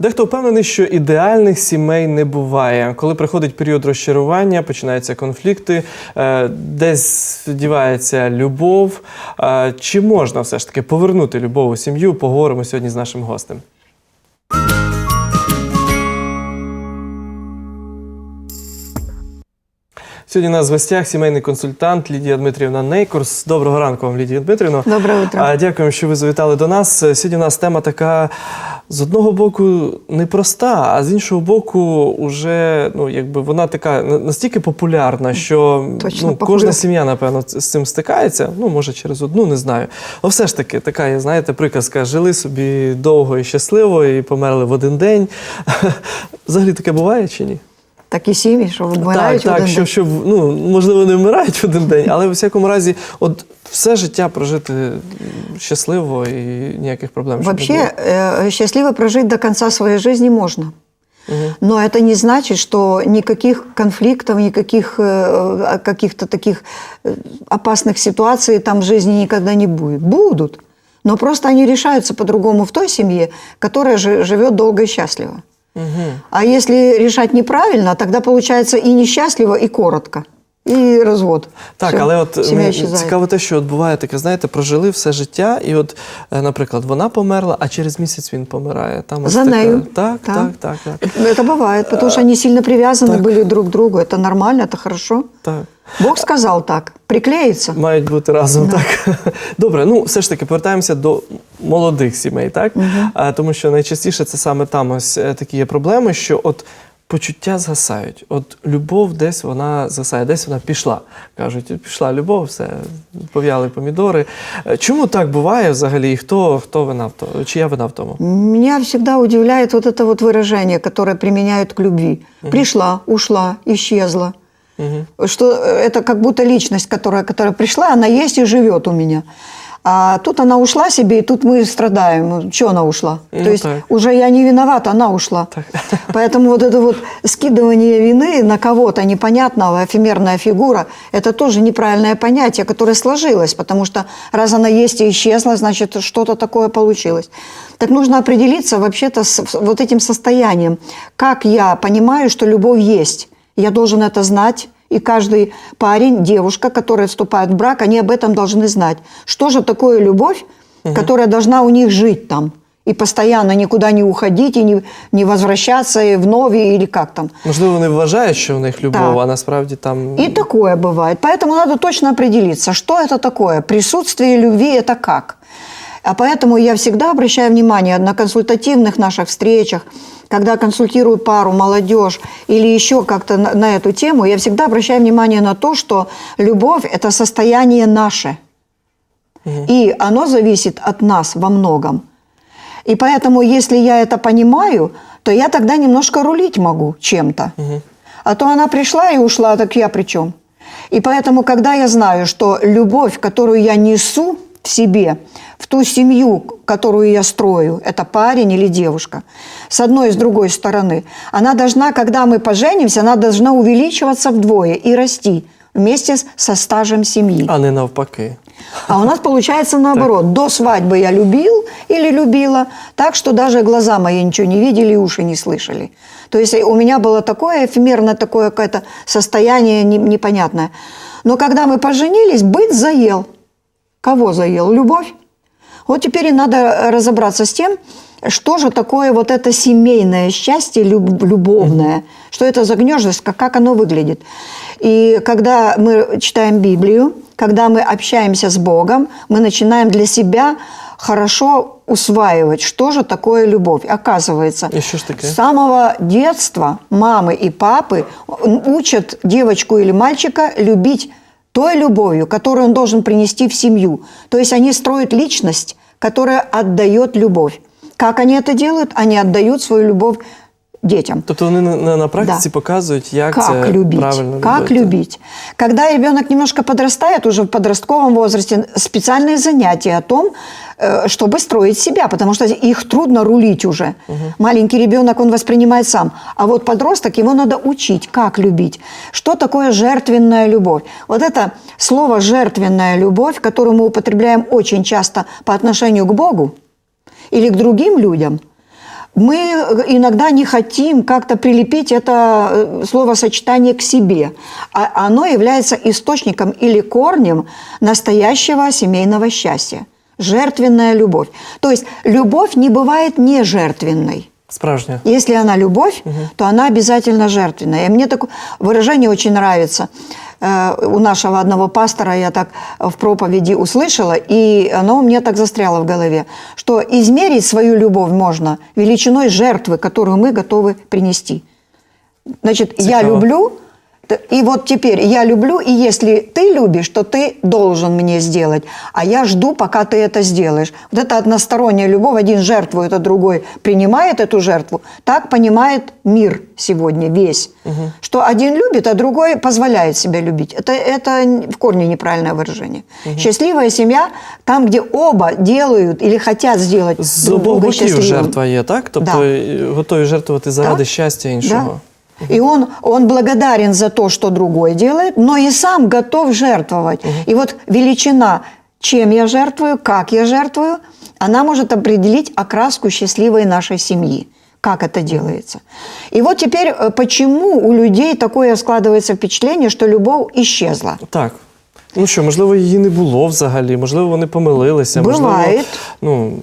Дехто впевнений, що ідеальних сімей не буває. Коли приходить період розчарування, починаються конфлікти, е, десь дівається любов. Е, Чи можна все ж таки повернути любов у сім'ю? Поговоримо сьогодні з нашим гостем. Сьогодні у нас в гостях сімейний консультант Лідія Дмитрівна Нейкурс. Доброго ранку вам, Лідія Дмитрівна. Доброе утро. Дякуємо, що ви завітали до нас. Сьогодні у нас тема така з одного боку непроста, а з іншого боку, уже ну якби вона така настільки популярна, що Точно, ну, кожна сім'я, напевно, з цим стикається. Ну, може, через одну, не знаю. Але все ж таки, така знаєте, приказка: жили собі довго і щасливо, і померли в один день. Взагалі таке буває чи ні? Такі сім'ї, що Так, вмирають так, один що, що ну, можливо, не вмирають в один день, але у всякому разі, от все життя прожити щасливо і ніяких проблем. Вообще, э, счастливо прожить до конца своей жизни можно. Но это не значит, что никаких конфликтов, никаких э, каких-то таких э, опасных ситуаций там в жизни никогда не будет. Будут. Но просто они решаются по-другому в той семье, которая жи- живет долго и счастливо. А если решать неправильно, тогда получается и несчастливо, и коротко. И развод. Так, Всё, але от семья мені исчезает. цікаво те, що от буває таке, знаєте, прожили все життя, і от, е, наприклад, вона померла, а через місяць він помирає. Там ось За така- нею. Так, Да. так, так, так. Это бывает, потому что они сильно привязаны так. были друг к другу. Это нормально, это хорошо. так. Бог сказал так. Приклеится. Мають бути разом, так. Добре, ну все ж таки повертаємося до молодих сімей, так? А, тому що найчастіше це саме там ось е, такі є проблеми, що от почуття згасають. От любов десь вона згасає, десь вона пішла. Кажуть, пішла любов, все, пов'яли помідори. Е, Чому так буває взагалі? І хто, хто вина в тому? Чия вина в тому? Меня всегда удивляет вот это вот выражение, которое применяют к любви. Пришла, ушла, исчезла. Что э, это как будто личность, которая, которая пришла, она есть и живет у меня. А тут она ушла себе, и тут мы страдаем. Что она ушла? Ну То есть так. уже я не виновата, она ушла. Так. Поэтому вот это вот скидывание вины на кого-то непонятного, эфемерная фигура, это тоже неправильное понятие, которое сложилось, потому что раз она есть и исчезла, значит, что-то такое получилось. Так нужно определиться вообще-то с вот этим состоянием. Как я понимаю, что любовь есть? Я должен это знать, и каждый парень, девушка, которые вступают в брак, они об этом должны знать. Что же такое любовь, которая должна у них жить там? И постоянно никуда не уходить, и не, не возвращаться и вновь, или как там. Можливо, вони вважають, що в них любов, Так. а насправді там. И такое бывает. Поэтому надо точно определиться, что это такое. Присутствие любви – это как. А поэтому я всегда обращаю внимание на консультативных наших встречах, когда консультирую пару, молодежь или еще как-то на, на эту тему, я всегда обращаю внимание на то, что любовь – это состояние наше. И оно зависит от нас во многом. И поэтому, если я это понимаю, то я тогда немножко рулить могу чем-то. А то она пришла и ушла, так я при чем? И поэтому, когда я знаю, что любовь, которую я несу в себе, в ту семью, которую я строю, это парень или девушка, с одной и с другой стороны, она должна, когда мы поженимся, она должна увеличиваться вдвое и расти вместе со стажем семьи. А не навпаки. А у нас получается наоборот. До свадьбы я любил или любила, так что даже глаза мои ничего не видели, уши не слышали. То есть у меня было такое эфемерное такое какое-то состояние не- непонятное. Но когда мы поженились, быть заел. Кого заел? Любовь. Вот теперь и надо разобраться с тем, что же такое вот это семейное счастье люб- любовное, что это за гнездышко, как, оно выглядит. И когда мы читаем Библию, когда мы общаемся с Богом, мы начинаем для себя хорошо усваивать, что же такое любовь. Оказывается, с самого детства мамы и папы учат девочку или мальчика любить той любовью, которую он должен принести в семью. То есть они строят личность, которая отдает любовь. Как они это делают? Они отдают свою любовь детям. Тобто вони на, на, практиці Да. показують, як Как це любить? правильно как любити. любить? Когда ребенок немножко подрастает, уже в подростковом возрасте, специальные занятия о том, э, чтобы строить себя, потому что их трудно рулить уже. Маленький ребенок, он воспринимает сам. А вот подросток, его надо учить, как любить. Что такое жертвенная любовь? Вот это слово «жертвенная любовь», которое мы употребляем очень часто по отношению к Богу или к другим людям – мы иногда не хотим как-то прилепить это э, словосочетание к себе. А оно является источником или корнем настоящего семейного счастья. Жертвенная любовь. То есть любовь не бывает не жертвенной. Справжня. Если она любовь, то она обязательно жертвенная. И мне такое выражение очень нравится. Э, У нашего одного пастора я так в проповеди услышала, и оно у меня так застряло в голове, что измерить свою любовь можно величиной жертвы, которую мы готовы принести. Значит, я Цікаво. люблю, и вот теперь я люблю, и если ты любишь, то ты должен мне сделать, а я жду, пока ты это сделаешь. Вот это односторонняя любовь, один жертвует, а другой принимает эту жертву. Так понимает мир сегодня весь, что один любит, а другой позволяет себя любить. Это, это в корне неправильное выражение. Счастливая семья там, где оба делают или хотят сделать З друг обох друга боків счастливым. жертва є, так? Тобто Да. е, готові жертвувати заради Да. щастя іншого. Да. И он, он благодарен за то, что другой делает, но и сам готов жертвовать. И вот величина, чем я жертвую, как я жертвую, она может определить окраску счастливой нашей семьи. Как это делается. И вот теперь, э, почему у людей такое складывается впечатление, что любовь исчезла? Так. Ну що, можливо, її не було взагалі, можливо, вони помилилися. Можливо, Буває. ну,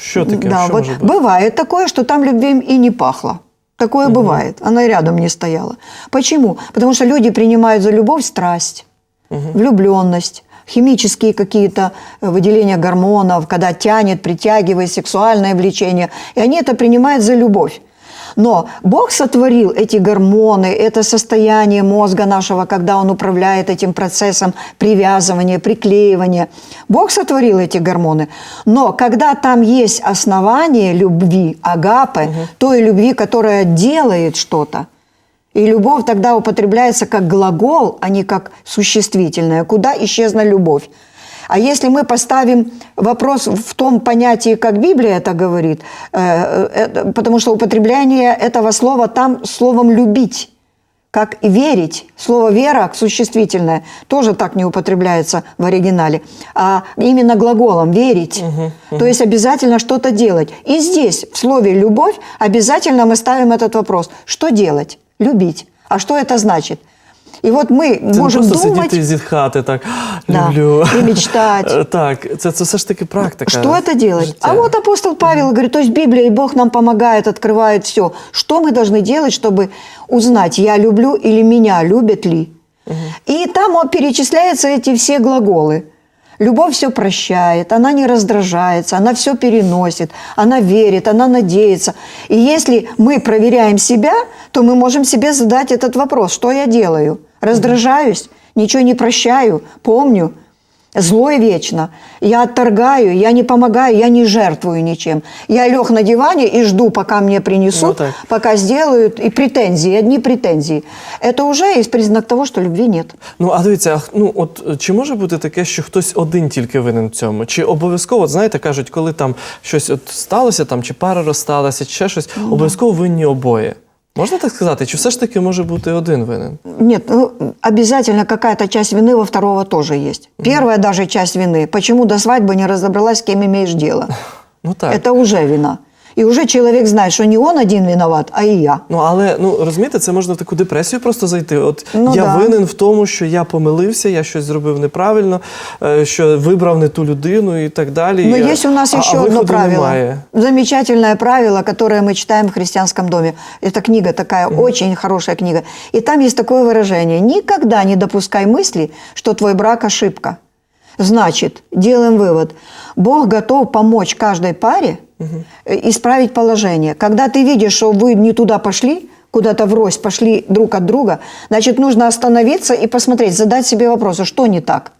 що таке? Да, що вот може бути? бывает такое, что там любви и не пахло. Такое бывает. Она и рядом не стояла. Почему? Потому что люди принимают за любовь страсть, влюбленность, химические какие-то э, выделения гормонов, когда тянет, притягивает, сексуальное влечение. И они это принимают за любовь. Но Бог сотворил эти гормоны, это состояние мозга нашего, когда Он управляет этим процессом привязывания, приклеивания. Бог сотворил эти гормоны. Но когда там есть основание любви, агапы, той любви, которая делает что-то, и любовь тогда употребляется как глагол, а не как существительное. Куда исчезла любовь? А если мы поставим вопрос в том понятии, как Библия это говорит, э, э, потому что употребление этого слова там словом «любить», как и верить. Слово «вера» существительное тоже так не употребляется в оригинале, а именно глаголом «верить». То есть обязательно что-то делать. И здесь, в слове «любовь», обязательно мы ставим этот вопрос. Что делать? Любить. А что это значит? И вот мы Це можем не просто думать... сидіти і зітхати так, Да, люблю. і мечтать. Е, Так, це, це все ж таки практика. Что это делать? життя. А вот апостол Павел говорит, то есть Библия и Бог нам помогает, открывает все. Что мы должны делать, чтобы узнать, я люблю или меня любят ли? И там он перечисляются эти все глаголы. Любовь все прощает, она не раздражается, она все переносит, она верит, она надеется. И если мы проверяем себя, то мы можем себе задать этот вопрос, что я делаю? Раздражаюсь, ничего не прощаю, помню, злой вечно. Я отторгаю, я не помогаю, я не жертвую ничем. Я лег на диване и жду, пока мне принесут, Ну так. пока сделают, и претензии, одни претензии. Это уже есть признак того, что любви нет. Ну, а дивіться, а х- ну от е, чи може бути таке, що хтось один тільки винен в цьому? Чи обов'язково, от знаєте, кажуть, коли там щось от сталося, там чи пара розсталася, чи ще щось, обов'язково винні обоє. Можна так сказати? Чи все ж таки може бути один винен? Нет, ну, обязательно какая-то часть вины во второго тоже есть. Первая даже часть вины. Почему до свадьбы не разобралась, с кем имеешь дело? Ну так. Это уже вина. И уже человек знает, что не он один виноват, а и я. Ну але ну розумієте, це можна в таку депресію просто зайти. От Ну, я да. винен в тому, що я помилився, я щось зробив неправильно, е, що вибрав не ту людину і так далі. Но І, есть у нас а- еще а одно виходу правило. Немає. Замечательное правило, которое мы читаем в христианском доме. Это книга такая, очень хорошая книга. И там есть такое выражение. Никогда не допускай мысли, что твой брак ошибка. Значит, делаем вывод. Бог готов помочь каждой паре Э, исправить положение. Когда ты видишь, что вы не туда пошли, куда-то врозь пошли друг от друга, значит, нужно остановиться и посмотреть, задать себе вопрос, а что не так.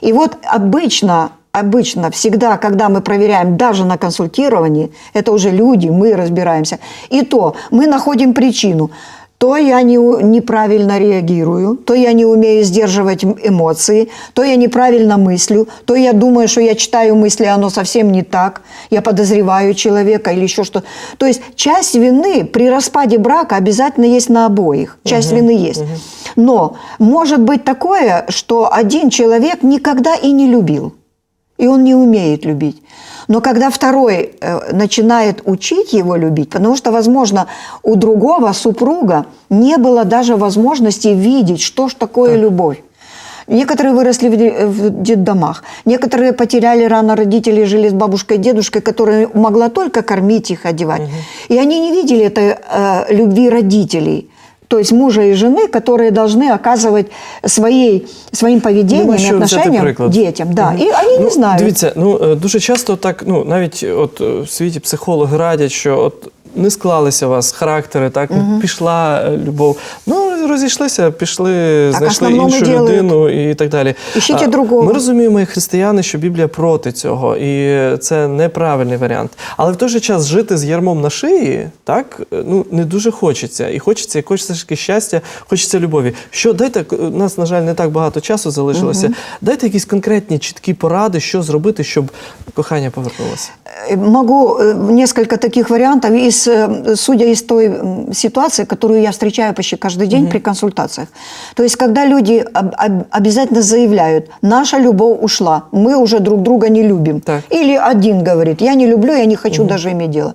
И вот обычно, обычно, всегда, когда мы проверяем даже на консультировании, это уже люди, мы разбираемся, и то мы находим причину. То я не, неправильно реагирую, то я не умею сдерживать эмоции, то я неправильно мыслю, то я думаю, что я читаю мысли, а оно совсем не так, я подозреваю человека или еще что. То есть часть вины при распаде брака обязательно есть на обоих, часть вины есть. Но может быть такое, что один человек никогда и не любил. и он не умеет любить. Но когда второй э, начинает учить его любить, потому что, возможно, у другого супруга не было даже возможности видеть, что ж такое любовь. Некоторые выросли в де- в детдомах, некоторые потеряли рано родителей, жили с бабушкой и дедушкой, которая могла только кормить их, одевать. И они не видели этой э, любви родителей. То есть мужа и жены, которые должны оказывать своей, своим поведением Нема и що взяти отношением приклад. детям. Да. Мгм. И они ну, не знают. Дивіться, ну е, дуже часто так, ну навіть от е, в світі психологи радять, що от не склалися у вас характери, так пішла е, любов. Ну розійшлися, пішли, Так, знайшли іншу людину і так далі. Ищите другого. Ми розуміємо, як християни, що Біблія проти цього, і це неправильний варіант. Але в той же час жити з ярмом на шиї, так е, ну не дуже хочеться. І хочеться, і хочеться ж таки щастя, хочеться любові. Що дайте у нас, на жаль, не так багато часу залишилося. Дайте якісь конкретні чіткі поради, що зробити, щоб кохання повернулося. Э, Могу несколько таких вариантов, из, э, судя из той ситуации, которую я встречаю почти каждый день при консультациях. То есть, когда люди об- об- обязательно заявляют, наша любовь ушла, мы уже друг друга не любим. Так. Или один говорит, я не люблю, я не хочу даже иметь дело.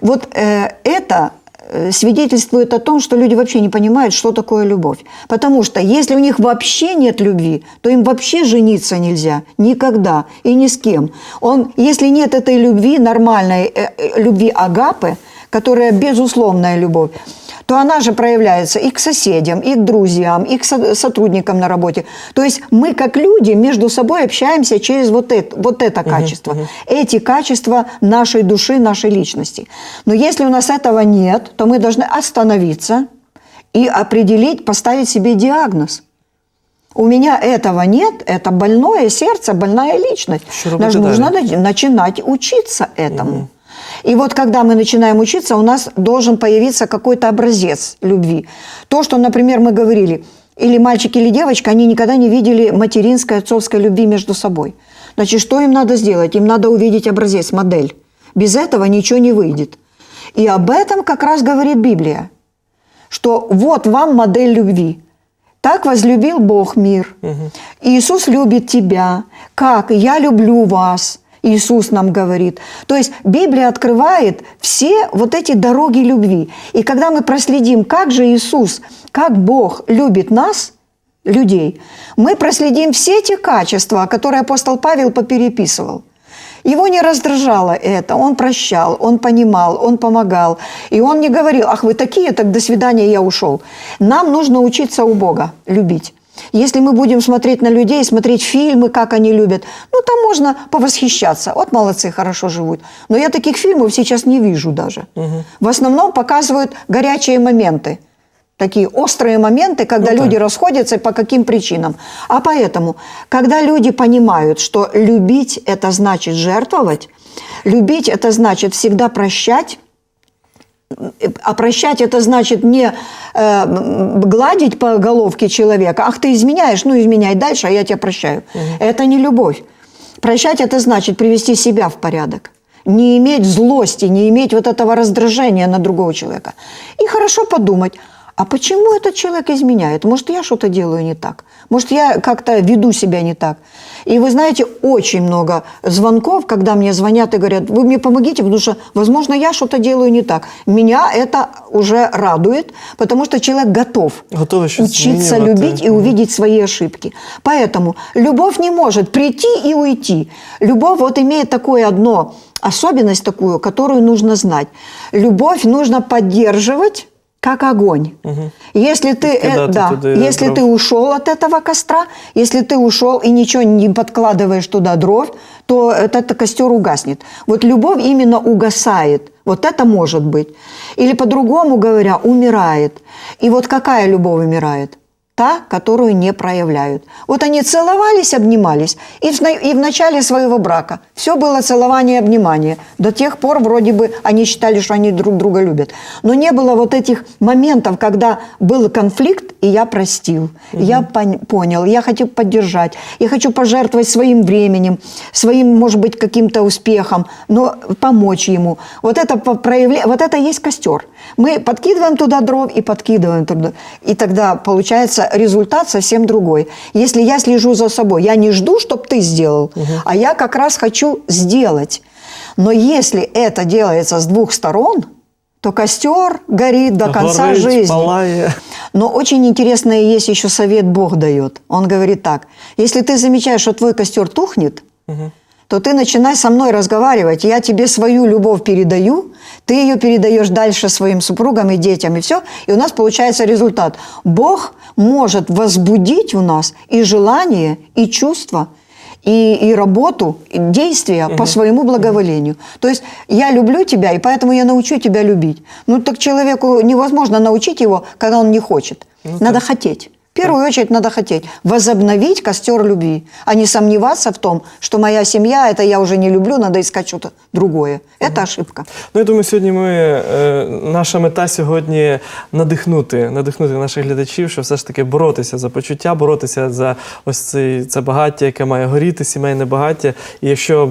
Вот э, это э, свидетельствует о том, что люди вообще не понимают, что такое любовь. Потому что если у них вообще нет любви, то им вообще жениться нельзя никогда и ни с кем. Он, если нет этой любви, нормальной э, э, любви агапы, которая безусловная любовь, то она же проявляется и к соседям, и к друзьям, и к со- сотрудникам на работе. То есть мы, как люди, между собой общаемся через вот это, вот это качество. Эти качества нашей души, нашей личности. Но если у нас этого нет, то мы должны остановиться и определить, поставить себе диагноз. У меня этого нет, это больное сердце, больная личность. Нам нужно начинать учиться этому. И вот когда мы начинаем учиться, у нас должен появиться какой-то образец любви. То, что, например, мы говорили, или мальчик, или девочка, они никогда не видели материнской, отцовской любви между собой. Значит, что им надо сделать? Им надо увидеть образец, модель. Без этого ничего не выйдет. И об этом как раз говорит Библия, что вот вам модель любви. Так возлюбил Бог мир. Иисус любит тебя. Как? Я люблю вас. Иисус нам говорит. То есть Библия открывает все вот эти дороги любви. И когда мы проследим, как же Иисус, как Бог любит нас, людей, мы проследим все те качества, которые апостол Павел попереписывал. Его не раздражало это, он прощал, он понимал, он помогал. И он не говорил, ах, вы такие, так до свидания, я ушел. Нам нужно учиться у Бога любить. Если мы будем смотреть на людей, смотреть фильмы, как они любят, ну, там можно повосхищаться. Вот молодцы, хорошо живут. Но я таких фильмов сейчас не вижу даже. В основном показывают горячие моменты. Такие острые моменты, когда Ну, люди расходятся по каким причинам. А поэтому, когда люди понимают, что любить – это значит жертвовать, любить – это значит всегда прощать, а прощать это значит не э, гладить по головке человека, ах ты изменяешь, ну изменяй дальше, а я тебя прощаю. Это не любовь. Прощать это значит привести себя в порядок. Не иметь злости, не иметь вот этого раздражения на другого человека. И хорошо подумать, а почему этот человек изменяет? Может, я что-то делаю не так? Может, я как-то веду себя не так? И вы знаете, очень много звонков, когда мне звонят и говорят, вы мне помогите, потому что, возможно, я что-то делаю не так. Меня это уже радует, потому что человек готов щось учиться любить и увидеть свои ошибки. Поэтому любовь не может прийти и уйти. Любовь вот имеет такое одно, особенность такую, которую нужно знать. Любовь нужно поддерживать как огонь. Если ты, э, Подкидати да, туди если дров. ты ушел от этого костра, если ты ушел и ничего не подкладываешь туда дров, то этот костер угаснет. Вот любовь именно угасает. Вот это может быть. Или по-другому говоря, умирает. И вот какая любовь умирает? Та, которую не проявляют. Вот они целовались, обнимались. И в, и в начале своего брака все было целование и обнимание. До тех пор вроде бы они считали, что они друг друга любят. Но не было вот этих моментов, когда был конфликт, и я простил, я пон- понял, я хочу поддержать, я хочу пожертвовать своим временем, своим, может быть, каким-то успехом, но помочь ему. Вот это проявле- вот это есть костер. Мы подкидываем туда дров и подкидываем туда. И тогда получается результат совсем другой. Если я слежу за собой, я не жду, чтобы ты сделал, а я как раз хочу сделать. Но если это делается с двух сторон, то костер горит до конца Горить, жизни. палає. Но очень интересный есть еще совет Бог дает. Он говорит так. Если ты замечаешь, что твой костер тухнет, то ты начинай со мной разговаривать. Я тебе свою любовь передаю, ты ее передаешь дальше своим супругам и детям, и все. И у нас получается результат. Бог может возбудить у нас и желание, и чувство, и, и работу, и действия по своему благоволению. То есть я люблю тебя, и поэтому я научу тебя любить. Ну так человеку невозможно научить его, когда он не хочет. Надо хотеть. В первую очередь надо хотеть. Возобновить костер любви, а не сомневаться в том, что моя семья, это я уже не люблю, надо искать что-то другое. Это ошибка. Ну, я думаю, сьогодні ми, е, наша мета сьогодні надихнути, надихнути наших глядачів, що все ж таки боротися за почуття, боротися за ось цей, це багаття, яке має горіти, сімейне багаття. І якщо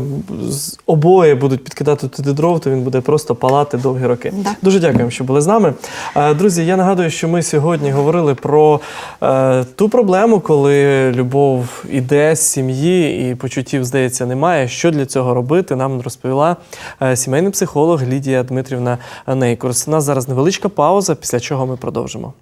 з- обоє будуть підкидати туди дров, то він буде просто палати довгі роки. Да. Дуже дякуємо, що були з нами. Е, Друзі, я нагадую, що ми сьогодні говорили про е, ту проблему, коли любов іде з сім'ї і почуттів, здається, немає. Що для цього робити? Нам розповіла е, сімейний психолог Лідія Дмитрівна Нейкурс. У нас зараз невеличка пауза, після чого ми продовжимо.